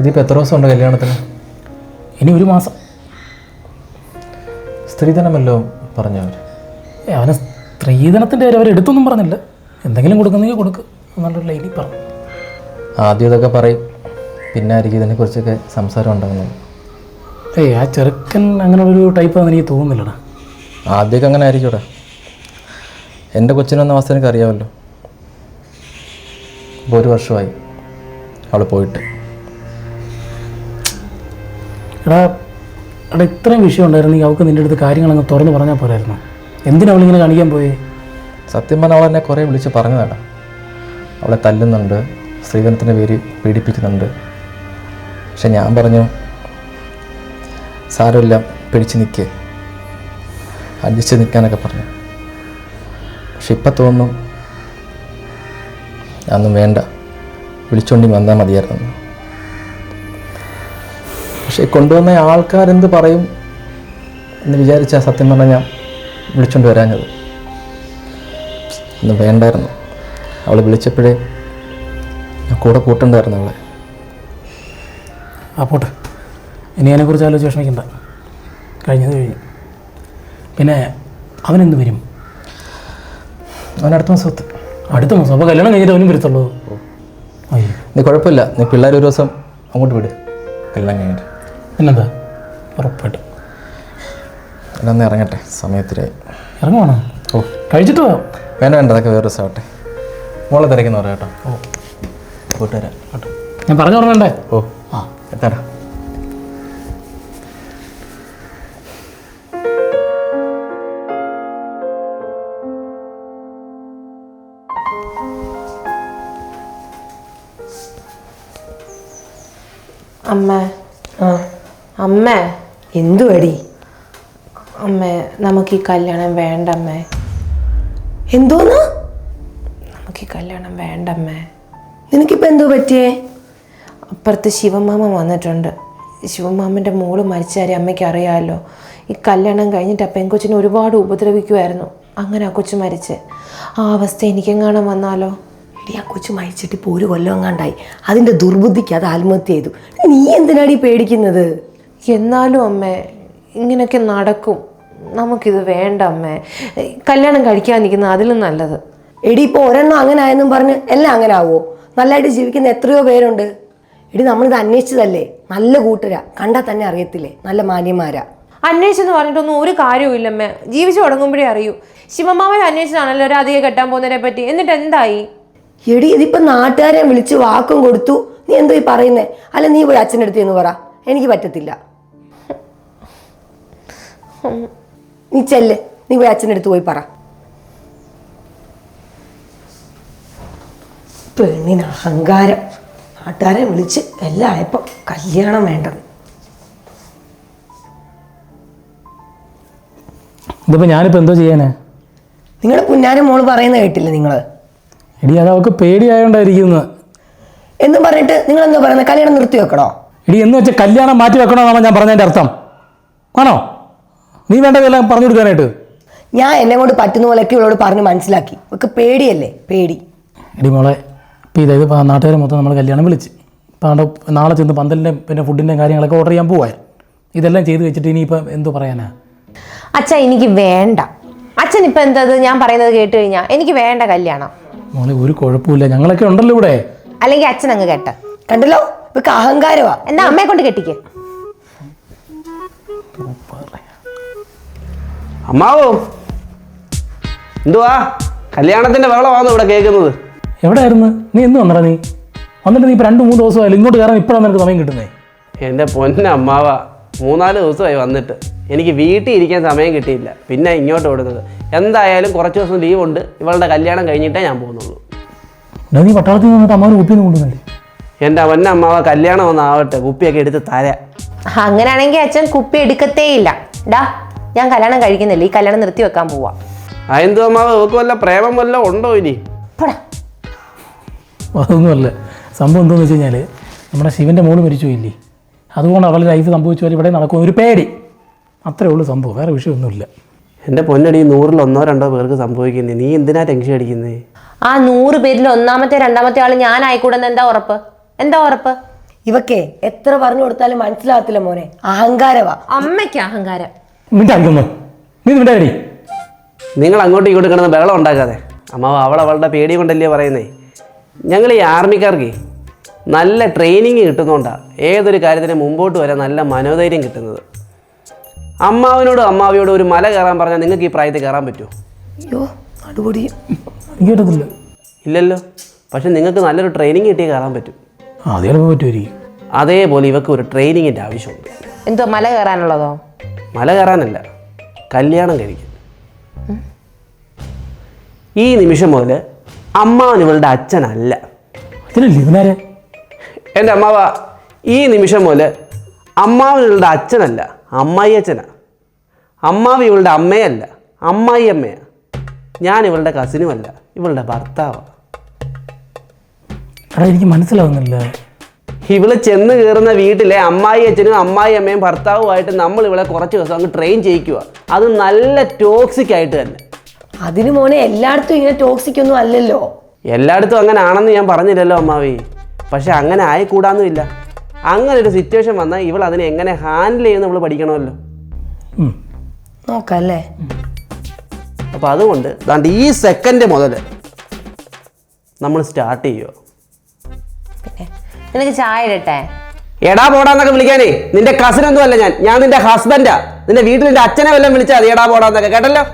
ഇതിപ്പോൾ എത്ര ദിവസം ഉണ്ട് കല്യാണത്തിന്? ഇനി ഒരു മാസം. സ്ത്രീധനമല്ലോ പറഞ്ഞവർ ഏ, അവന് സ്ത്രീധനത്തിന്റെ പേര് അവർ എടുത്തൊന്നും പറഞ്ഞില്ല. എന്തെങ്കിലും കൊടുക്കുന്നെങ്കിൽ കൊടുക്ക് എന്നുള്ളൊരു ലൈനി പറഞ്ഞു. ആദ്യം ഇതൊക്കെ പറയും. പിന്നെ ആയിരിക്കും ഇതിനെക്കുറിച്ചൊക്കെ സംസാരം ഉണ്ടാകുന്നത് ഏയ് ആ ചെറുക്കൻ അങ്ങനെ ഒരു ടൈപ്പാണെന്ന് എനിക്ക് തോന്നുന്നില്ലടാ. ആദ്യമൊക്കെ അങ്ങനെ ആയിരിക്കൂടാ എന്റെ കൊച്ചിനൊന്ന അവസ്ഥ എനിക്ക് അറിയാമല്ലോ ഇപ്പോൾ ഒരു വർഷമായി അവൾ പോയിട്ട്. എടാ എടാ ഇത്രയും വിഷയം ഉണ്ടായിരുന്നെങ്കിൽ അവൾക്ക് നിന്റെ അടുത്ത് കാര്യങ്ങളങ്ങ് തുറന്ന് പറഞ്ഞാൽ പോരായിരുന്നു. എന്തിനാ അവളിങ്ങനെ കാണിക്കാൻ പോയി? സത്യം പറഞ്ഞാൽ അവൾ എന്നെ കുറേ വിളിച്ച് പറഞ്ഞതാണ് അവളെ തല്ലുന്നുണ്ട് സ്ത്രീധനത്തിന്റെ പേര് പീഡിപ്പിക്കുന്നുണ്ട്. പക്ഷെ ഞാൻ പറഞ്ഞു സാരമില്ല പിടിച്ച് നിൽക്കുക അഡ്ജസ്റ്റ് നിൽക്കാനൊക്കെ പറഞ്ഞു. പക്ഷെ ഇപ്പം തോന്നുന്നു അതൊന്നും വേണ്ട. വിളിച്ചോണ്ടി വന്നാൽ മതിയായിരുന്നു. പക്ഷെ കൊണ്ടുവന്ന ആൾക്കാരെന്ത് പറയും എന്ന് വിചാരിച്ച സത്യം പറഞ്ഞാൽ ഞാൻ വിളിച്ചുകൊണ്ട് വരാഞ്ഞത്. ഒന്നും വേണ്ടായിരുന്നു. അവൾ വിളിച്ചപ്പോഴേ ഞാൻ കൂടെ കൂട്ടുണ്ടായിരുന്നു അവളെ. ആ പോട്ടെ. ഇനി അതിനെക്കുറിച്ച് ആലോചിച്ച് വിഷമിക്കണ്ട. കഴിഞ്ഞത് കഴിഞ്ഞു. പിന്നെ അവനെന്ത് വരും? അവൻ അടുത്ത മാസം അടുത്ത മാസം. അപ്പോൾ കല്യാണം കഴിഞ്ഞിട്ട് അവനും വരുത്തുള്ളൂ. നീ കുഴപ്പമില്ല. നീ പിള്ളേർ ഒരു ദിവസം അങ്ങോട്ട് വിട്. കല്യാണം കഴിഞ്ഞിട്ട്. പിന്നെന്താ? ഉറപ്പായിട്ടും. എല്ലാം ഇറങ്ങട്ടെ സമയത്തിലായി. ഇറങ്ങുവാണോ? ഓ കഴിച്ചിട്ട് പോകാം. വേണ്ട വേണ്ട അതൊക്കെ വേറെ ദിവസമാവട്ടെ മോളെ തിരക്കുന്ന പറയാം കേട്ടോ. ഓ. കൂട്ടുകാരാ കേട്ടോ ഞാൻ പറഞ്ഞു തുടങ്ങണ്ടേ ഓ ആ എത്താടാ. അമ്മ. ആ. അമ്മ എന്തുവടി? അമ്മ നമുക്ക് ഈ കല്യാണം വേണ്ട അമ്മേ എന്തോന്ന്? നമുക്ക് ഈ കല്യാണം വേണ്ട അമ്മേ നിനക്കിപ്പോ എന്തോ പറ്റിയേ? അപ്പുറത്ത് ശിവമാമ വന്നിട്ടുണ്ട്. ശിവമാമന്റെ മോൾ മരിച്ച അമ്മയ്ക്ക് അറിയാമല്ലോ. ഈ കല്യാണം കഴിഞ്ഞിട്ട് ആ കൊച്ചിനെ ഒരുപാട് ഉപദ്രവിക്കുമായിരുന്നു അങ്ങനെ ആ കൊച്ചു മരിച്ച്. ആ അവസ്ഥ എനിക്കെങ്ങാനും വന്നാലോ? എടി ആ കൊച്ചു മരിച്ചിട്ട് ഇപ്പോൾ ഒരു കൊല്ലം എങ്ങാണ്ടായി. അതിന്റെ ദുർബുദ്ധിക്ക് അത് ആത്മഹത്യ ചെയ്തു. നീ എന്തിനാടി പേടിക്കുന്നത്? എന്നാലും അമ്മേ ഇങ്ങനെയൊക്കെ നടക്കും. നമുക്കിത് വേണ്ട അമ്മേ. കല്യാണം കഴിക്കാൻ നിൽക്കുന്ന അതിലും നല്ലത്. എടി ഇപ്പോൾ ഒരെണ്ണം അങ്ങനെ ആയെന്നും പറഞ്ഞ് എല്ലാം അങ്ങനെ ആവുമോ നല്ലതായിട്ട് ജീവിക്കുന്ന എത്രയോ പേരുണ്ട്. എടി നമ്മളിത് അന്വേഷിച്ചതല്ലേ? നല്ല കൂട്ടരാ. കണ്ടാൽ തന്നെ അറിയത്തില്ലേ? നല്ല മാന്യന്മാരാ. അന്വേഷിച്ചെന്ന് പറഞ്ഞിട്ടൊന്നും ഒരു കാര്യവും ഇല്ലമ്മേ ജീവിച്ചു തുടങ്ങുമ്പോഴേ അറിയൂ. ശിവമാമൻ അന്വേഷിച്ചാണല്ലോ അധികം കെട്ടാൻ പോകുന്നതിനെ പറ്റി. എന്നിട്ട് എന്തായി? എടി ഇതിപ്പോ നാട്ടുകാരെ വിളിച്ച് വാക്കും കൊടുത്തു. നീ എന്തോ ഈ പറയുന്നേ? അല്ല നീ പോയി അച്ഛന്റെ അടുത്ത് എന്ന് പറ. എനിക്ക് പറ്റത്തില്ല. നീ ചെല്ല്. നീ പോയി അച്ഛന്റെ അടുത്ത് പോയി പറ. പെണ്ണിന് അഹങ്കാരം. നാട്ടുകാരെ വിളിച്ച് എല്ലാം ആയപ്പോ കല്യാണം വേണ്ടത്. ഇതിപ്പോൾ ഞാനിപ്പോൾ എന്തോ ചെയ്യാനാ? നിങ്ങളുടെ പുന്നാരം മോൾ പറയുന്ന കേട്ടില്ല നിങ്ങൾ എടി അത് അവൾക്ക് പേടിയായോണ്ടായിരിക്കുന്നത് എന്ന് പറഞ്ഞിട്ട് നിങ്ങൾ എന്താ പറയുന്നത് കല്യാണം നിർത്തി വെക്കണോ? എടി എന്ന് വെച്ചാൽ കല്യാണം മാറ്റി വെക്കണമെന്നാണ് ഞാൻ പറഞ്ഞതിന്റെ അർത്ഥം. ആണോ? നീ വേണ്ടതെല്ലാം പറഞ്ഞു കൊടുക്കാനായിട്ട്. ഞാൻ എന്നെ കൊണ്ട് പറ്റുന്ന പോലെയൊക്കെ ഇവളോട് പറഞ്ഞ് മനസ്സിലാക്കി. ഒക്കെ പേടിയല്ലേ? പേടി. എടി മോളെ ഇപ്പോൾ ഇതായത് നാട്ടുകാരെ നാട്ടുകാർ മൊത്തം നമ്മൾ കല്യാണം വിളിച്ച്. ഇപ്പോൾ അവിടെ നാളെ ചെന്ന് പന്തലിന്റെ പിന്നെ ഫുഡിന്റെ കാര്യങ്ങളൊക്കെ ഓർഡർ ചെയ്യാൻ പോവാൻ. ഇതെല്ലാം ചെയ്ത് വെച്ചിട്ട് ഇനിയിപ്പോൾ എന്തോ പറയാനാ? അച്ഛ എനിക്ക് വേണ്ട. അച്ഛൻ ഇപ്പം എന്തത്? ഞാൻ പറയുന്നത് കേട്ട് കഴിഞ്ഞാൽ എനിക്ക് വേണ്ട കല്യാണം. മോളെ ഒരു കുഴപ്പമില്ല ഞങ്ങളൊക്കെ ഉണ്ടല്ലോ ഇവിടെ. അല്ലെങ്കിൽ അച്ഛൻ അങ്ങ് കേട്ട. കണ്ടല്ലോ? ഇവക്ക് അഹങ്കാരമാ എന്നാ അമ്മയെ കൊണ്ട് കെട്ടിക്ക്. അമ്മാവോ? എന്തുവാ? കല്യാണത്തിന്റെ വെള്ളമാണ് ഇവിടെ കേൾക്കുന്നത്? എവിടെയായിരുന്നു? നീ എന്ന് വന്നടാ നീ? വന്നിട്ട് നീ ഇപ്പൊ രണ്ട് മൂന്ന് ദിവസമായാലും ഇങ്ങോട്ട് കയറാൻ ഇപ്പോഴാണ് നിനക്ക് സമയം കിട്ടുന്നേ. എന്റെ പൊന്ന അമ്മാവ മൂന്നാൽ ദിവസമായി വന്നിട്ട്. എനിക്ക് വീട്ടിൽ ഇരിക്കാൻ സമയം കിട്ടിയില്ല പിന്നെ ഇങ്ങോട്ട് ഓടുന്നത്. എന്തായാലും കുറച്ച് ദിവസം ലീവ് ഉണ്ട് ഇവളുടെ കല്യാണം കഴിഞ്ഞിട്ടേ ഞാൻ പോകുന്നുള്ളൂ. നീ പട്ടാളത്തിൽ നിന്നിട്ട് അമ്മാവൻ കുപ്പിന്ന് കൊണ്ടുവന്നില്ലേ? എന്റെ പൊന്നമ്മാവ കല്യാണം ഒന്നാവട്ടെ കുപ്പിയൊക്കെ എടുത്ത് തരാം. അങ്ങനെയാണെങ്കിൽ അച്ഛൻ കുപ്പി എടുക്കത്തേ ഇല്ല ഡാ ഞാൻ കല്യാണം കഴിക്കുന്നില്ല. ഈ കല്യാണം നിർത്തി വെക്കാൻ പോവാ. അതെന്തു അമ്മാവ ഇവക്ക് വല്ല പ്രേമം വല്ല ഉണ്ടോ ഇനി? പോടാ. അതൊന്നുമല്ല. സംഭവം എന്താണെന്ന് വെച്ച് കഴിഞ്ഞാൽ നമ്മുടെ ശിവന്റെ മോൾ മരിച്ചു ഇല്ലേ അതുകൊണ്ട് അവളുടെ ലൈഫ് സംഭവിച്ചു പോലെ ഇവിടെ നടക്കും ഒരു പേടി. അത്രേ ഉള്ളൂ സംഭവം. വേറെ വിഷയമൊന്നുമില്ല. എന്റെ പൊന്നടി നൂറിൽ ഒന്നോ രണ്ടോ പേർക്ക് സംഭവിക്കുന്നേ. നീ എന്തിനാ ടെൻഷൻ അടിക്കുന്നേ? ആ നൂറ് പേരിൽ ഒന്നാമത്തെ രണ്ടാമത്തെ ആൾ ഞാൻ ആയിക്കൂടെന്ന് എന്താ ഉറപ്പ്? എന്താ ഉറപ്പ്? ഇവക്കേ എത്ര പറഞ്ഞു കൊടുത്താലും മനസ്സിലാകത്തില്ല മോനെ. അഹങ്കാരവാ. അമ്മയ്ക്ക് അഹങ്കാരം. മിണ്ടായിരിക്കുന്നു നീ മിണ്ടായി നിങ്ങൾ അങ്ങോട്ട് ഇങ്ങോട്ട് കിടന്ന് ബഹളം ഉണ്ടാക്കാതെ. അമ്മാവ് അവൾ അവളുടെ പേടി കൊണ്ടല്ലേ പറയുന്നേ? ഞങ്ങൾ ഈ ആർമിക്കാർക്ക് നല്ല ട്രെയിനിങ് കിട്ടുന്നതുകൊണ്ടാണ് ഏതൊരു കാര്യത്തിന് മുമ്പോട്ട് വരാൻ നല്ല മനോധൈര്യം കിട്ടുന്നത്. അമ്മാവിനോട് അമ്മാവിയോട് ഒരു മല കയറാൻ പറഞ്ഞാൽ നിങ്ങൾക്ക് ഈ പ്രായത്തിൽ കയറാൻ പറ്റുമോ? അയ്യോ ഇല്ലല്ലോ. പക്ഷെ നിങ്ങൾക്ക് നല്ലൊരു ട്രെയിനിങ് കിട്ടിയേ കയറാൻ പറ്റും. അതേപോലെ ഇവക്ക് ഒരു ട്രെയിനിങ്ങിന്റെ ആവശ്യമുണ്ട്. എന്തോ മല കയറാനുള്ളതോ? മല കയറാനല്ല. കല്യാണം കഴിക്കും. ഈ നിമിഷം മുതൽ അമ്മാവൻ ഇവളുടെ അച്ഛനല്ല. അതിനല്ലേ ഇവനാരെ എന്റെ അമ്മാവ ഈ നിമിഷം മുതൽ അമ്മാവൻ ഇവളുടെ അച്ഛനല്ല അമ്മായി അച്ഛനാ. അമ്മാവ് ഇവളുടെ അമ്മയല്ല അമ്മായി അമ്മയാ. ഞാൻ ഇവളുടെ കസിനുമല്ല ഇവളുടെ ഭർത്താവാണ് എനിക്ക് മനസ്സിലാവുന്നില്ല. ഇവൾ ചെന്ന് കയറുന്ന വീട്ടിലെ അമ്മായി അച്ഛനും അമ്മായി അമ്മയും ഭർത്താവുമായിട്ട് നമ്മൾ ഇവളെ കുറച്ച് ദിവസം അങ്ങ് ട്രെയിൻ ചെയ്യിക്കുക. അത് നല്ല ടോക്സിക് ആയിട്ട് തന്നെ. അതിനു മോനെ എല്ലായിടത്തും ഇങ്ങനെ ടോക്സിക് ഒന്നും അല്ലല്ലോ. എല്ലായിടത്തും അങ്ങനെ ആണെന്ന് ഞാൻ പറഞ്ഞില്ലല്ലോ അമ്മാവി. പക്ഷെ അങ്ങനെ ആയിക്കൂടാന്നുമില്ല അങ്ങനെ ഒരു സിറ്റുവേഷൻ വന്നാൽ ഇവൾ അതിനെ എങ്ങനെ ഹാൻഡിൽ ചെയ്യുമെന്ന് നമ്മൾ പഠിക്കണമല്ലോ. നോക്കല്ലേ? അപ്പോൾ അതുകൊണ്ട് ദാണ്ട് ഈ സെക്കൻഡ് മുതൽ നമ്മൾ സ്റ്റാർട്ട് ചെയ്യുക. നിനക്ക് ചായ ഇടട്ടെ? എടാ പോടാന്നൊക്കെ വിളിക്കാനേ. നിന്റെ കസിൻ ഒന്നും അല്ല ഞാൻ? ഞാൻ നിന്റെ ഹസ്ബൻഡാ നിന്റെ വീട്ടിൽ നിന്റെ അച്ഛനെ വല്ലതും വിളിച്ചാൽ മതി. എടാ പോടാന്നൊക്കെ കേട്ടല്ലോ?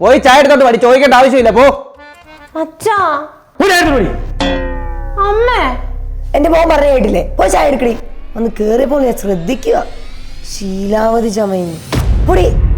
പോയി ചായ എടുത്തോണ്ട് പടി ചോദിക്കേണ്ട ആവശ്യമില്ല. പോ. അച്ഛാ. അമ്മേ. എന്റെ മോൻ പറഞ്ഞ കേട്ടില്ലേ? പോയി ചായ എടുക്കടി. ഒന്ന് കേറിയപ്പോൾ ഞാൻ ശ്രദ്ധിക്കുക. ശീലാവതി ചമയുന്നു. പൊടി.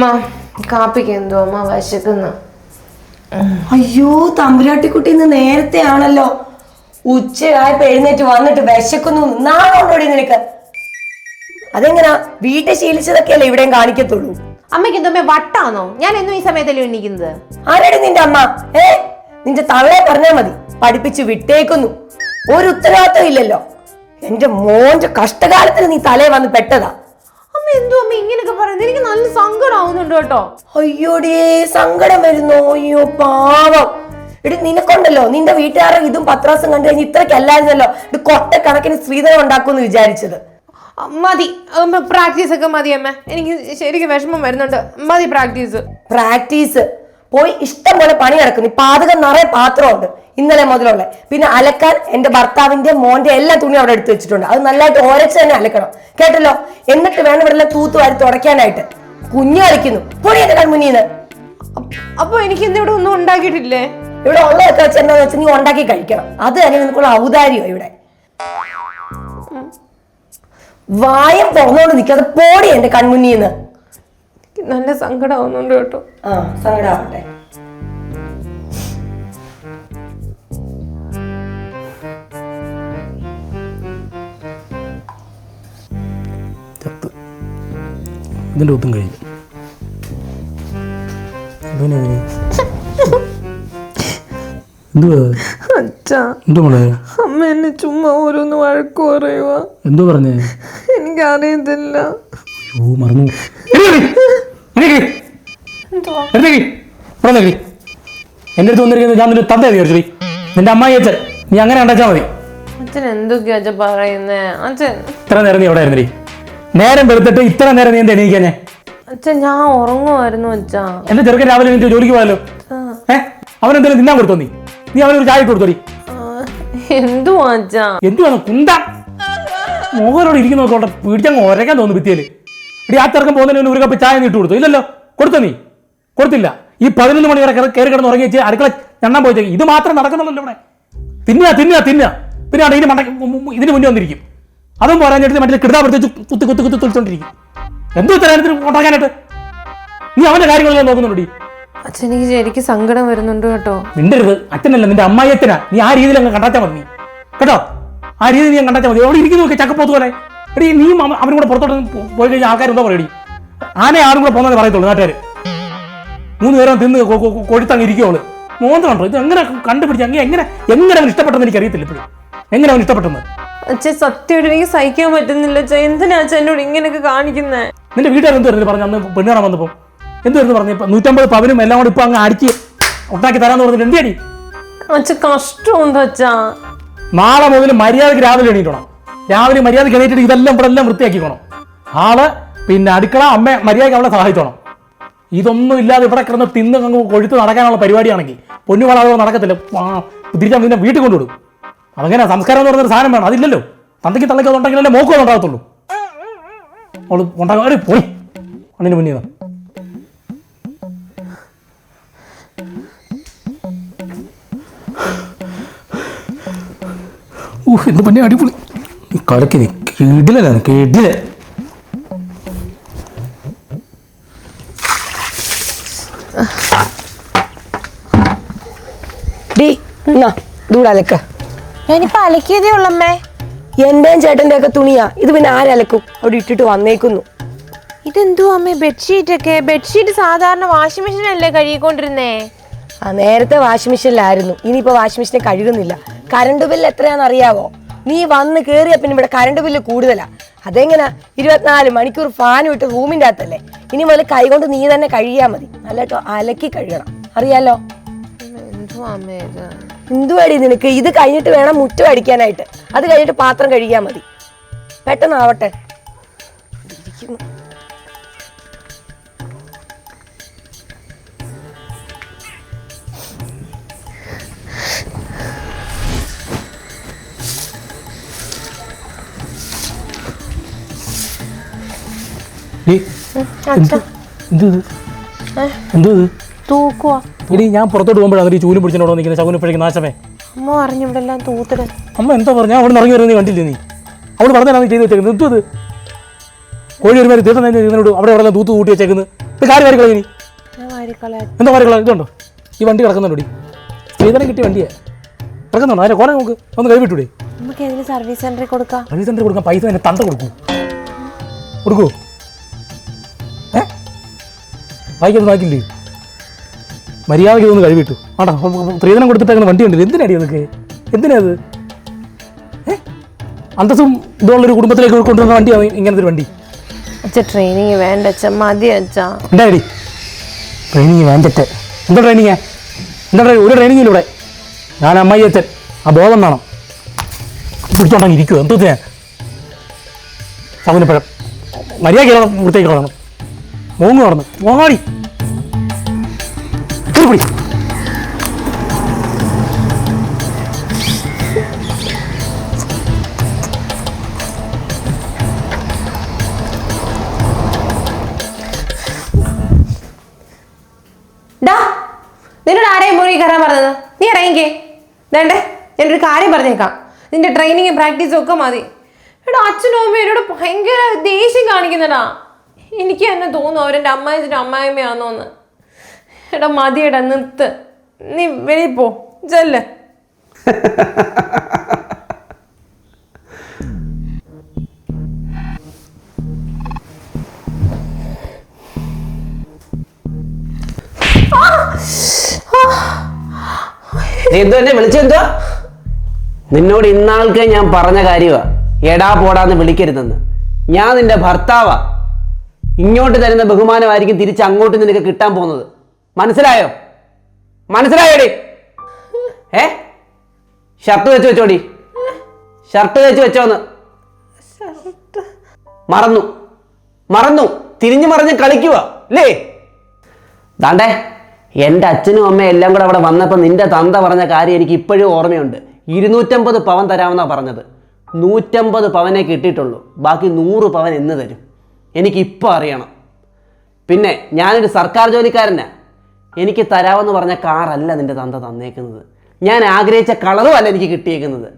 അമ്മ കാപ്പിക്ക് എന്തോ അമ്മ വിശക്കുന്നു. അയ്യോ തമ്പുരാട്ടിക്കുട്ടി ഇന്ന് നേരത്തെ ആണല്ലോ ഉച്ചയായപ്പോ എഴുന്നേറ്റ് വന്നിട്ട് വിശക്കുന്നു. നാളോടി നിനക്ക്? അതെങ്ങനാ? വീട്ടിൽ ശീലിച്ചതൊക്കെയല്ലേ ഇവിടെയും കാണിക്കത്തുള്ളൂ. അമ്മയ്ക്ക് എന്തോ വട്ടാണോ ഞാൻ എന്നും ഈ സമയത്തല്ലേ എണ്ണിക്കുന്നത് ആരാടി നിന്റെ അമ്മ? ഏ? നിന്റെ തള്ളയെ പറഞ്ഞാ മതി. പഠിപ്പിച്ച് വിട്ടേക്കുന്നു. ഒരു ഉത്തരവാദിത്വം ഇല്ലല്ലോ. എന്റെ മോന്റെ കഷ്ടകാലത്തിന് നീ തലേ വന്ന് പെട്ടതാ. എന്തോ അമ്മ ഇങ്ങനെയൊക്കെ പറയുന്നത്? എനിക്ക് നല്ല സങ്കടം ആവുന്നുണ്ട് കേട്ടോ. അയ്യോടേ സങ്കടം വരുന്നു. അയ്യോ പാവം. ഇടി നിനക്കൊണ്ടല്ലോ നിന്റെ വീട്ടുകാരുടെ ഇതും പത്രാസും കണ്ടു കഴിഞ്ഞ് ഇത്രയ്ക്കല്ലായിരുന്നല്ലോ ഇത് കൊട്ടക്കണക്കിന് സ്ത്രീധനം ഉണ്ടാക്കുമെന്ന് വിചാരിച്ചത്. മതി. പ്രാക്ടീസ് ഒക്കെ മതി അമ്മ. എനിക്ക് ശരിക്കും വിഷമം വരുന്നുണ്ട്. മതി പ്രാക്ടീസ്. പ്രാക്ടീസ്. പോയി ഇഷ്ടം പോലെ പണി നടക്കുന്നു. പാതകം നിറയെ പാത്രമുണ്ട്. ഇന്നലെ മുതലുള്ള. പിന്നെ അലക്കാൻ എന്റെ ഭർത്താവിന്റെ മോന്റെ എല്ലാ തുണിയും അവിടെ എടുത്തു വെച്ചിട്ടുണ്ട്. അത് നല്ലതായിട്ട് ഒരച്ച് തന്നെ അലക്കണം. കേട്ടല്ലോ? എന്നിട്ട് വേണം ഇവിടെ എല്ലാം തൂത്ത് വാരി തുടയ്ക്കാനായിട്ട്. കുഞ്ഞു കളിക്കുന്നു. പൊടി എന്റെ കൺമുന്നിന്ന് അപ്പൊ എനിക്ക് ഇവിടെ ഒന്നും ഉണ്ടാക്കിയിട്ടില്ലേ? ഇവിടെ ഉള്ളതൊക്കെ വെച്ച് എന്താന്ന് വെച്ചാൽ നീ ഉണ്ടാക്കി കഴിക്കണം. അത് തന്നെ നിനക്കുള്ള ഔദാര്യോ ഇവിടെ? വായം തുറന്നോണ്ട് നിൽക്കാതെ പോടി എന്റെ കൺമുന്നിന്ന് നല്ല സങ്കടം ആവുന്നുണ്ട് കേട്ടോ. ആ സങ്കടാവട്ടെ. ഇതിന്റെ ഒത്തും കഴിഞ്ഞു അമ്മ എന്നെ ചുമ്മാ ഓരോന്ന് വഴക്ക് പറയുക എന്തോ പറഞ്ഞേ? എനിക്കറിയത്തില്ല. ഓ മറന്നു. എന്റെ അടുത്ത് വന്നിരിക്കുന്നത് ഞാൻ നിന്റെ തന്ത വിചാരിച്ചു നിന്റെ അമ്മായി അച്ഛൻ. നീ അങ്ങനെ കണ്ടാച്ചാൽ മതി. അച്ഛൻ എന്തൊക്കെയാ അച്ഛൻ പറയുന്നേ? അച്ഛൻ ഇത്ര നേരം നീ എവിടെ ആയിരുന്നേ നേരം വെളുത്തിട്ട് ഇത്ര നേരം നീ എന്താ എണീക്കാൻ ഞാൻ ഉറങ്ങുമായിരുന്നു അച്ഛാ. എന്റെ ചെറുക്കൻ രാവിലെ എനിക്ക് ജോലിക്ക് പോയാലോ? ഏ? അവൻ എന്തെങ്കിലും തിന്നാൻ കൊടുത്തോ നീ? നീ അവനൊരു ചായ ഇട്ട് കൊടുത്തോടി. എന്തുവാ അച്ഛാ? എന്തുവാണ് കുണ്ട മുഖരോട് ഇരിക്കുന്ന നോക്കോട്ടെ പിടിച്ചങ്ങ് ഒരക്കാൻ തോന്നുന്നു ഭിത്തിയിൽ. ഇടി ആ ചെറുക്കൻ പോകുന്നതിന് ഒരു കപ്പ് ചായ നീ ഇട്ട് കൊടുത്തു? ഇല്ലല്ലോ. കൊടുത്തോ നീ? കൊടുത്തില്ല. ഈ പതിനൊന്ന് മണി വരെ കയറി കിടന്ന് ഉറങ്ങി വെച്ച് അടുക്കള ഞണ്ണാൻ പോയി ഇത് മാത്രം നടക്കുന്നുണ്ടല്ലോ ഇവിടെ. തിന്നുക തിന്നുക തിന്നുക. പിന്നെ ഇതിന് മണ്ട ഇതിന് മുന്നേ വന്നിരിക്കും. അതും പോരാഞ്ഞെടുത്ത് മറ്റേ കിടതാ പ്രത്യേകിച്ച് കുത്തി കുത്തി കുത്തി തുളിച്ചോണ്ടിരിക്കും എന്തോ തരാനത്തിന് ഉണ്ടാക്കാനായിട്ട്? നീ അവന്റെ കാര്യങ്ങളെല്ലാം നോക്കുന്നുണ്ടി അച്ഛൻ എനിക്ക് ശരിക്കും സങ്കടം വരുന്നുണ്ട് കേട്ടോ. മിണ്ടരുത്. അച്ഛനല്ല നിന്റെ അമ്മായി അച്ഛനാ നീ ആ രീതിയിൽ അങ്ങ് കണ്ടാച്ചാൽ മതി നീ. കേട്ടോ? ആ രീതിയിൽ ഞാൻ കണ്ടാച്ചാൽ മതി. അവിടെ ഇരിക്കുന്നു നോക്കി ചക്കപ്പോത്ത് പോലെ. എടി നീ അവ- അവനും കൂടെ പുറത്തോട്ട് പോയി കഴിഞ്ഞാൽ ആൾക്കാർ എന്തോ പറയടി. ആനെ ആരും കൂടെ പോകുന്നതേ പറയത്തുള്ളൂ നാട്ടുകാർ മൂന്ന് നേരം തിന്ന് കൊഴുത്തങ്ങ് ഇരിക്കുവോൾ മോന്തമുണ്ടോ ഇത് എങ്ങനെ കണ്ടുപിടിച്ച് അങ്ങനെ എങ്ങനെ എങ്ങനെ അവൻ ഇഷ്ടപ്പെട്ടെന്ന് എനിക്ക് അറിയത്തില്ല ഇപ്പോഴും. എങ്ങനെ അവൻ ഇഷ്ടപ്പെട്ടെന്ന് അച്ഛൻ സത്യമായിട്ട് എനിക്ക് സഹിക്കാൻ പറ്റുന്നില്ല. അച്ഛാ എന്തിനാ അച്ഛൻ എന്നോട് ഇങ്ങനെയൊക്കെ കാണിക്കുന്നേ? നിന്റെ വീട്ടുകാർ എന്ത് പറഞ്ഞു പറഞ്ഞു? അന്ന് പെണ്ണ് വന്നപ്പോ. വന്നപ്പോൾ എന്തുവരുന്നു പറഞ്ഞു? ഇപ്പൊ നൂറ്റമ്പത് പവനും എല്ലാം കൂടി ഇപ്പൊ അങ്ങ് അടിച്ച് ഉണ്ടാക്കി തരാന്ന് പറഞ്ഞിട്ട് അടി അച്ഛൻ കഷ്ടമുണ്ട് അച്ഛാ. നാളെ മുതൽ മര്യാദയ്ക്ക് രാവിലെ എണീറ്റണം. രാവിലെ മര്യാദയ്ക്ക് എണീറ്റിട്ട് ഇതെല്ലാം ഇവിടെ എല്ലാം വൃത്തിയാക്കിക്കണം. ആൾ പിന്നെ അടുക്കള അമ്മ മര്യാദയ്ക്ക് അവളെ സഹായിച്ചോണം. ഇതൊന്നും ഇല്ലാതെ ഇവിടെ കിടന്ന് തിന്ന് അങ്ങ് കൊഴുത്ത് നടക്കാനുള്ള പരിപാടിയാണെങ്കിൽ പൊന്നു നടക്കത്തില്ല. തിരിച്ചാൽ നിന്നെ വീട്ടിൽ കൊണ്ടുവിടും. അതങ്ങനെ സംസ്കാരം എന്ന് പറഞ്ഞൊരു സാധനം വേണം. അതില്ലല്ലോ. തന്തയ്ക്ക് തള്ളയ്ക്ക് അതുണ്ടെങ്കിലല്ലേ മോക്കും ഉണ്ടാകത്തുള്ളൂ ഉണ്ടാകും ഉണ്ടാകാൻ പോയി. അണ്ണിന് മുന്നിൽ നിന്ന്. ഊഹ് എന്ത് പണി അടിപൊളി. ഈ കലക്ക് നീ കിടിലാണ് കിടില ഡി എന്നാ ദൂടെ അലക്ക ഞാനിപ്പോ അലക്കിയതേ ഉള്ളമ്മേ. എന്റെയും ചേട്ടന്റെ ഒക്കെ തുണിയാ. ഇത് പിന്നെ ആരലക്കും അവിടെ ഇട്ടിട്ട് വന്നേക്കുന്നു. ഇതെന്തോ അമ്മേ ബെഡ്ഷീറ്റ് ഒക്കെ ബെഡ്ഷീറ്റ് സാധാരണ വാഷിംഗ് മെഷീനല്ലേ കഴുകിക്കൊണ്ടിരുന്നേ? ആ നേരത്തെ വാഷിംഗ് മെഷീനിലായിരുന്നു. ഇനിയിപ്പോ വാഷിംഗ് മെഷീനെ കഴുകുന്നില്ല. കറണ്ട് ബില്ല് എത്രയാണെന്ന് അറിയാവോ നീ വന്ന് കേറിയ പിന്നെ ഇവിടെ കറണ്ട് ബില്ല് കൂടുതലാ. അതെങ്ങനാ? ഇരുപത്തിനാല് മണിക്കൂർ ഫാൻ വിട്ട് റൂമിന്റെ അകത്തല്ലേ? ഇനി മുതൽ കൈകൊണ്ട് നീ തന്നെ കഴുകിയാ മതി. നല്ല അലക്കി കഴുകണം. അറിയാലോ? എന്തോ അമ്മേ ഇത്? എന്തുവാടി നിനക്ക്? ഇത് കഴിഞ്ഞിട്ട് വേണം മുറ്റം അടിക്കാനായിട്ട്. അത് കഴിഞ്ഞിട്ട് പാത്രം കഴുകിയാൽ മതി. പെട്ടെന്നാവട്ടെ. എന്ത്? എന്തോ തൂക്കുവാ. ഇനി ഞാൻ പുറത്തോട്ട് പോകുമ്പോഴാണ് ഈ ചൂലും പിടിച്ചോണ്ട് നിൽക്കുന്ന ശകുനപ്പോഴേക്ക് നാശമേ. അമ്മ പറഞ്ഞു ഇവിടെ എല്ലാം തൂത്തിട് അമ്മ എന്താ പറഞ്ഞാൽ അവിടെ നിന്ന് ഇറങ്ങി വരുന്നത് കണ്ടില്ലേ നീ? അവിടെ പറഞ്ഞാൽ ചെയ്ത് വെച്ചേക്കുന്നത്. നിർത്തു അത് കോഴി ഒരു മാതിരി തീർന്നു ഇതിനോട് അവിടെ അവിടെ തൂത്ത് കൂട്ടി വെച്ചേക്കുന്നത്. ഇത് കാര്യം കാര്യങ്ങളെ ഇനി? എന്താ കാര്യങ്ങളെ ഇതുണ്ടോ? ഈ വണ്ടി കിടക്കുന്നുണ്ടോ സ്ത്രീധനം കിട്ടിയ വണ്ടിയാ. കിടക്കുന്നുണ്ടോ? അതിന്റെ കുറെ നമുക്ക് ഒന്ന് കഴിവിട്ടൂടെ നമുക്ക് ഏതെങ്കിലും സർവീസ് സെന്ററിൽ കൊടുക്കാം. സർവീസ് സെന്റർ കൊടുക്കാം പൈസ തന്നെ തന്ത കൊടുക്കൂ. കൊടുക്കൂ. ഏ? വായിക്കുന്നത് വായിക്കില്ലേ മര്യാദയ്ക്ക് ഇതൊന്ന് കഴിവിട്ടു ആണ്ടാ സ്ത്രീധനം കൊടുത്തിട്ടങ്ങനെ വണ്ടി ഉണ്ടല്ലോ എന്തിനാടി അതൊക്കെ? എന്തിനാ അത്? അന്തസ്സും ഇതുള്ളൊരു കുടുംബത്തിലേക്ക് കൊണ്ടുവന്ന വണ്ടിയാണ് ഇങ്ങനത്തെ ഒരു വണ്ടി? അച്ഛ ട്രെയിനിങ് വേണ്ട അച്ഛ. മതി അച്ഛാ. ഉണ്ടായി ട്രെയിനിങ് വേണ്ടിട്ട് എന്താ ട്രെയിനിങ് എന്താ ട്രെയിനിങ് ഒരു ഞാൻ അമ്മായി അച്ഛൻ. ആ ബോധം വേണം. പിടിച്ചോണ്ടെങ്കിൽ ഇരിക്കുമോ എന്തോ ഞാൻ സൗനപ്പഴം മര്യാദ വൃത്തിയാക്കി കളയണം മോങ്ങ് നടന്നു. മോങ്ങാടി. പിടി നിന്നോട് ആരെയും മുറി കയറാൻ പറഞ്ഞത്? നീ ഇറങ്ങിക്കേ. വേണ്ടേ ഞാനൊരു കാര്യം പറഞ്ഞേക്കാം. നിന്റെ ട്രെയിനിങ് പ്രാക്ടീസും ഒക്കെ മതി. എടാ അച്ഛനും അമ്മയും എന്നോട് ഭയങ്കര ദേഷ്യം കാണിക്കുന്നടാ എനിക്ക് തന്നെ തോന്നുന്നു അവരെന്റെ അമ്മായച്ചനും അമ്മായിമ്മയാന്നോന്ന് എടാ മതിയടാ നിർത്ത്. നീ വെളിയിൽ പോ. ചെല്ല്. നീ എന്തോ എന്നെ വിളിച്ചെന്തോ നിന്നോട് ഇന്നാൾക്ക് ഞാൻ പറഞ്ഞ കാര്യമാ എടാ പോടാന്ന് വിളിക്കരുതെന്ന്. ഞാൻ നിന്റെ ഭർത്താവാ. ഇങ്ങോട്ട് തരുന്ന ബഹുമാനമായിരിക്കും തിരിച്ച് അങ്ങോട്ട് നിനക്ക് കിട്ടാൻ പോകുന്നത്. മനസ്സിലായോ? മനസ്സിലായോടി? ഏ? ഷർട്ട് വെച്ച് വെച്ചോടി. ഷർട്ട് വെച്ച് വെച്ചോന്ന്. മറന്നു. മറന്നു. തിരിഞ്ഞു മറിഞ്ഞ് കളിക്കുക അല്ലേ ദാണ്ടേ എന്റെ അച്ഛനും അമ്മയും എല്ലാം കൂടെ അവിടെ വന്നപ്പോൾ നിന്റെ തന്ത പറഞ്ഞ കാര്യം എനിക്ക് ഇപ്പോഴും ഓർമ്മയുണ്ട്. ഇരുന്നൂറ്റമ്പത് പവൻ തരാമെന്നാണ് പറഞ്ഞത്. നൂറ്റമ്പത് പവനെ കിട്ടിയിട്ടുള്ളൂ. ബാക്കി നൂറ് പവൻ എന്ന് തരും. എനിക്കിപ്പോൾ അറിയണം. പിന്നെ ഞാനൊരു സർക്കാർ ജോലിക്കാരനാ. എനിക്ക് തരാമെന്ന് പറഞ്ഞ കാറല്ല നിന്റെ തന്ത തന്നേക്കുന്നത്. ഞാൻ ആഗ്രഹിച്ച കളറും അല്ല എനിക്ക് കിട്ടിയേക്കുന്നത്.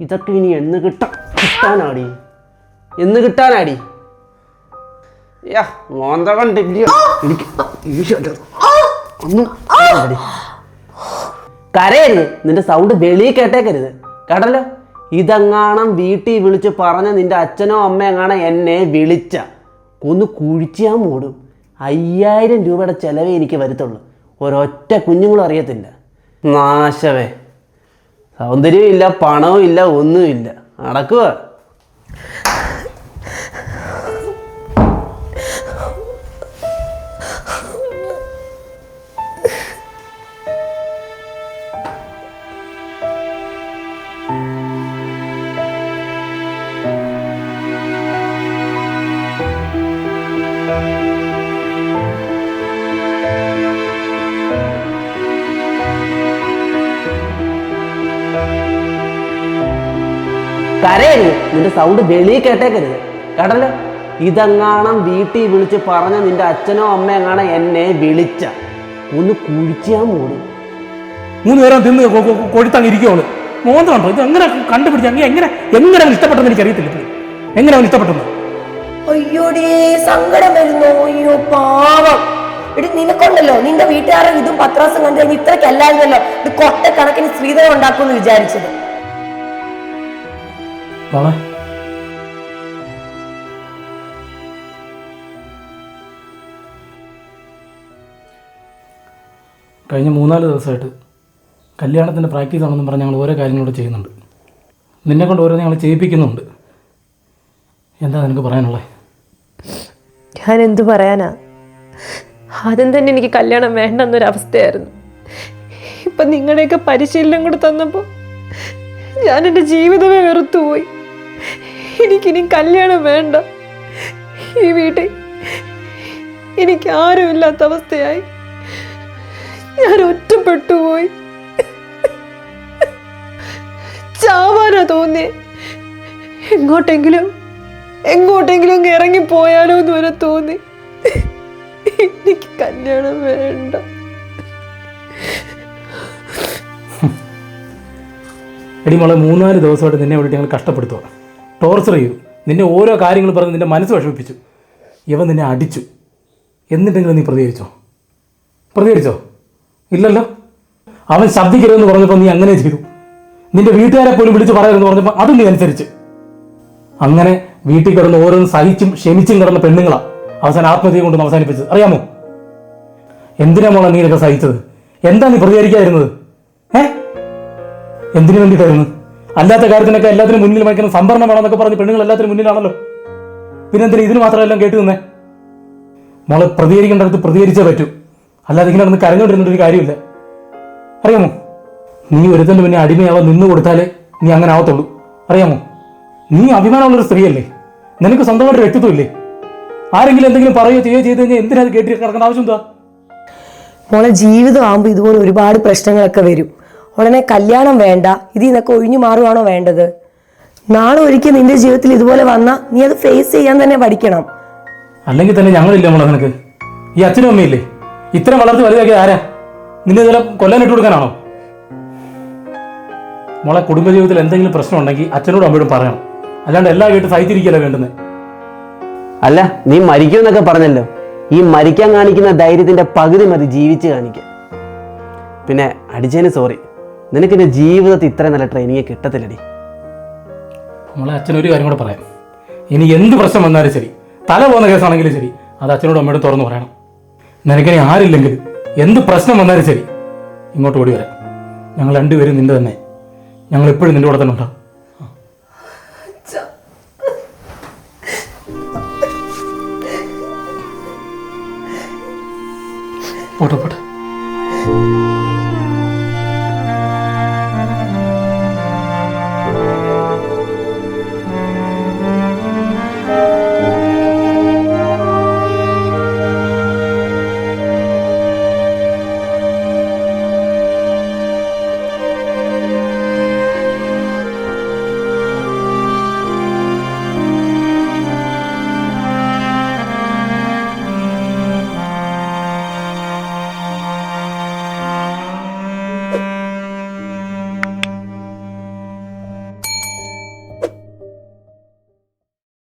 ഇതൊക്കെ ഇനി എന്ന് കിട്ടാ കിട്ടാനാടി. എന്ന് കിട്ടാനാടി. കരയരുത് നിന്റെ സൗണ്ട് വെളിയിൽ കേട്ടേക്കരുത്. കേട്ടല്ലോ? ഇതെങ്ങാണം വീട്ടിൽ വിളിച്ച് പറഞ്ഞ നിന്റെ അച്ഛനോ അമ്മയോ എങ്ങാണം എന്നെ വിളിച്ച. ഒന്ന് കുഴിച്ചാൽ മൂടും. അയ്യായിരം രൂപയുടെ ചിലവേ എനിക്ക് വരുത്തുള്ളൂ. ഒരൊറ്റ കുഞ്ഞുങ്ങളും അറിയത്തില്ല. നാശവേ സൗന്ദര്യവും ഇല്ല പണവും ഇല്ല ഒന്നുമില്ല. നടക്കുക കരയരുത് നിന്റെ സൗണ്ട് വെളിയിൽ കേട്ടേക്കരുത്. കേട്ടല്ലോ? ഇതെങ്ങാണം വീട്ടിൽ വിളിച്ച് പറഞ്ഞ നിന്റെ അച്ഛനോ അമ്മയോ എങ്ങാണം എന്നെ വിളിച്ച? ഒന്ന് കുഴിച്ചാൻ മൂടും. മൂന്ന് പേരും തിന്ന് കൊഴുത്തങ്ങിരിക്കുവാണ് മോന്തമുണ്ടോ ഇത് എങ്ങനെ കണ്ടുപിടിച്ച് അങ്ങനെ എങ്ങനെ എങ്ങനെ അവൻ ഇഷ്ടപ്പെട്ടെന്ന് എനിക്കറിയത്തില്ല. എങ്ങനെ അവൻ ഇഷ്ടപ്പെട്ടെന്ന് അയ്യോടേ സങ്കടം വരുന്നു. അയ്യോ പാവം. ഇടി നിനക്കൊണ്ടല്ലോ. നിന്റെ വീട്ടുകാരൻ ഇതും പത്രാസം കണ്ടു കഴിഞ്ഞ് ഇത്രയ്ക്കല്ലായിരുന്നല്ലോ. ഇത് കൊട്ടക്കണക്കിന് സ്ത്രീധനം ഉണ്ടാക്കുമെന്ന് വിചാരിച്ചത്. മോളെ കഴിഞ്ഞ മൂന്നാൽ ദിവസമായിട്ട് കല്യാണത്തിന്റെ പ്രാക്ടീസ് ആണെന്ന് പറഞ്ഞ് ഞങ്ങൾ ഓരോ കാര്യങ്ങളോട് ചെയ്യുന്നുണ്ട്. നിന്നെ കൊണ്ട് ഓരോ ഞങ്ങൾ ചെയ്യിപ്പിക്കുന്നുണ്ട്. എന്താ നിനക്ക് പറയാനുള്ളത് ഞാൻ എന്ത് പറയാനാ? ആദ്യം തന്നെ എനിക്ക് കല്യാണം വേണ്ടെന്നൊരവസ്ഥയായിരുന്നു. ഇപ്പം നിങ്ങളുടെയൊക്കെ പരിശീലനം കൂടെ തന്നപ്പോൾ ഞാൻ എന്റെ ജീവിതമേ വെറുത്തുപോയി. എനിക്കിനി കല്യാണം വേണ്ട. ഈ വീട്ടിൽ എനിക്ക് ആരുമില്ലാത്ത അവസ്ഥയായി. ഞാൻ ഒറ്റപ്പെട്ടു പോയി. ചാവാനാ തോന്നിയേ. എങ്ങോട്ടെങ്കിലും എങ്ങോട്ടെങ്കിലും ഇറങ്ങിപ്പോയാലോ എന്ന് വരെ തോന്നി. എനിക്ക് കല്യാണം വേണ്ട. എടി മോളെ മൂന്നാൽ ദിവസമായിട്ട് നിന്നെ വിളിട്ട് ഞങ്ങൾ കഷ്ടപ്പെടുത്തുക ടോർച്ചർ ചെയ്തു. നിന്നെ ഓരോ കാര്യങ്ങൾ പറഞ്ഞ് നിന്റെ മനസ്സ് വിഷമിപ്പിച്ചു. ഇവൻ നിന്നെ അടിച്ചു. എന്നിട്ടെങ്കിലും നീ പ്രതികരിച്ചോ? പ്രതികരിച്ചോ? ഇല്ലല്ലോ. അവൻ ശബ്ദിക്കരുതെന്ന് പറഞ്ഞപ്പോൾ നീ അങ്ങനെ ചെയ്തു. നിന്റെ വീട്ടുകാരെ പോലും വിളിച്ച് പറയരുതെന്ന് പറഞ്ഞപ്പോൾ അതും നീ അനുസരിച്ച്. അങ്ങനെ വീട്ടിൽ കിടന്ന് ഓരോന്ന് സഹിച്ചും ക്ഷമിച്ചും കിടന്ന പെണ്ണുങ്ങളാണ് അവസാനം ആത്മഹത്യ കൊണ്ടൊന്ന് അവസാനിപ്പിച്ചത്. അറിയാമോ? എന്തിനാ മോളെ നീ ഇതൊക്കെ സഹിച്ചത്? എന്താ നീ പ്രതികരിക്കാതിരുന്നത്? ഏ? എന്തിനു വേണ്ടിയിട്ടായിരുന്നു? അല്ലാത്ത കാര്യത്തിനൊക്കെ എല്ലാത്തിനും മുന്നിൽ വയ്ക്കുന്ന സംഭരണം വേണമെന്നൊക്കെ പറഞ്ഞ് പെണ്ണുങ്ങൾ എല്ലാത്തിനും മുന്നിലാണല്ലോ. പിന്നെ എന്തിനാ ഇതിന് മാത്രം എല്ലാം കേട്ടു നിന്നേ? മോളെ പ്രതികരിക്കേണ്ടടുത്ത് പ്രതികരിച്ചേ പറ്റൂ. അല്ലാതെ ഇങ്ങനെ നടന്ന് കരഞ്ഞുകൊണ്ടിരുന്നിട്ട് ഒരു കാര്യമില്ല. അറിയാമോ? നീ ഒരുത്തന്റെ പിന്നെ അടിമയാവാൻ നിന്ന് കൊടുത്താലേ നീ അങ്ങനെ ആവത്തുള്ളൂ. അറിയാമോ? നീ അഭിമാനമുള്ളൊരു സ്ത്രീയല്ലേ. നിനക്ക് സ്വന്തമായിട്ട് വ്യക്തിത്വം ഇല്ലേ ആരെങ്കിലും എന്തെങ്കിലും പറയുകയോ ചെയ്യുകയോ ചെയ്ത് കഴിഞ്ഞാൽ എന്തിനാ കേട്ടി കിടക്കേണ്ട ആവശ്യം എന്താ? മോളെ ജീവിതം ആവുമ്പോൾ ഇതുപോലെ ഒരുപാട് പ്രശ്നങ്ങളൊക്കെ വരും. ഉടനെ കല്യാണം വേണ്ട ഇതിൽ നിന്നൊക്കെ ഒഴിഞ്ഞു മാറുവാണോ വേണ്ടത്? നാളെ ഒരിക്കൽ നിന്റെ ജീവിതത്തിൽ ഇതുപോലെ വന്നാൽ നീ അത് ഫേസ് ചെയ്യാൻ തന്നെ പഠിക്കണം. അല്ലെങ്കിൽ തന്നെ ഞങ്ങളില്ല മോളെ നിനക്ക്? ഈ അച്ഛനും അമ്മയില്ലേ? ഇത്രയും വളർത്തി വലുതാക്കിയത് ആരാ? നിന്നെ ഇതെല്ലാം കൊല്ലാനിട്ട് കൊടുക്കാനാണോ? മോളെ കുടുംബജീവിതത്തിൽ എന്തെങ്കിലും പ്രശ്നം ഉണ്ടെങ്കിൽ അച്ഛനോടും അമ്മയോടും പറയണം. അല്ലാണ്ട് എല്ലാം കേട്ട് സഹിച്ചിരിക്കല്ല വേണ്ടുന്നത് അല്ല നീ മരിക്കുമെന്നൊക്കെ പറഞ്ഞല്ലോ. ഈ മരിക്കാൻ കാണിക്കുന്ന ധൈര്യത്തിന്റെ പകുതി മതി ജീവിച്ച് കാണിക്കുക പിന്നെ അടിച്ചതിന് സോറി നിനക്ക് എന്റെ ജീവിതത്തിൽ ഇത്രയും നല്ല ട്രെയിനിങ് കിട്ടത്തില്ലടി. നമ്മളെ അച്ഛനൊരു കാര്യം കൂടെ പറയാം. ഇനി എന്ത് പ്രശ്നം വന്നാലും ശരി തല പോകുന്ന കേസാണെങ്കിലും ശരി അത് അച്ഛനോട് അമ്മയോട് തുറന്നു പറയണം. നിനക്കിനി ആരില്ലെങ്കിൽ എന്ത് പ്രശ്നം വന്നാലും ശരി ഇങ്ങോട്ട് ഓടി വരാം. ഞങ്ങൾ രണ്ടുപേരും നിന്റെ തന്നെ. ഞങ്ങൾ എപ്പോഴും നിന്റെ കൂടെ തന്നെ ഉണ്ടാവും പോട്ടെ പോട്ടെ.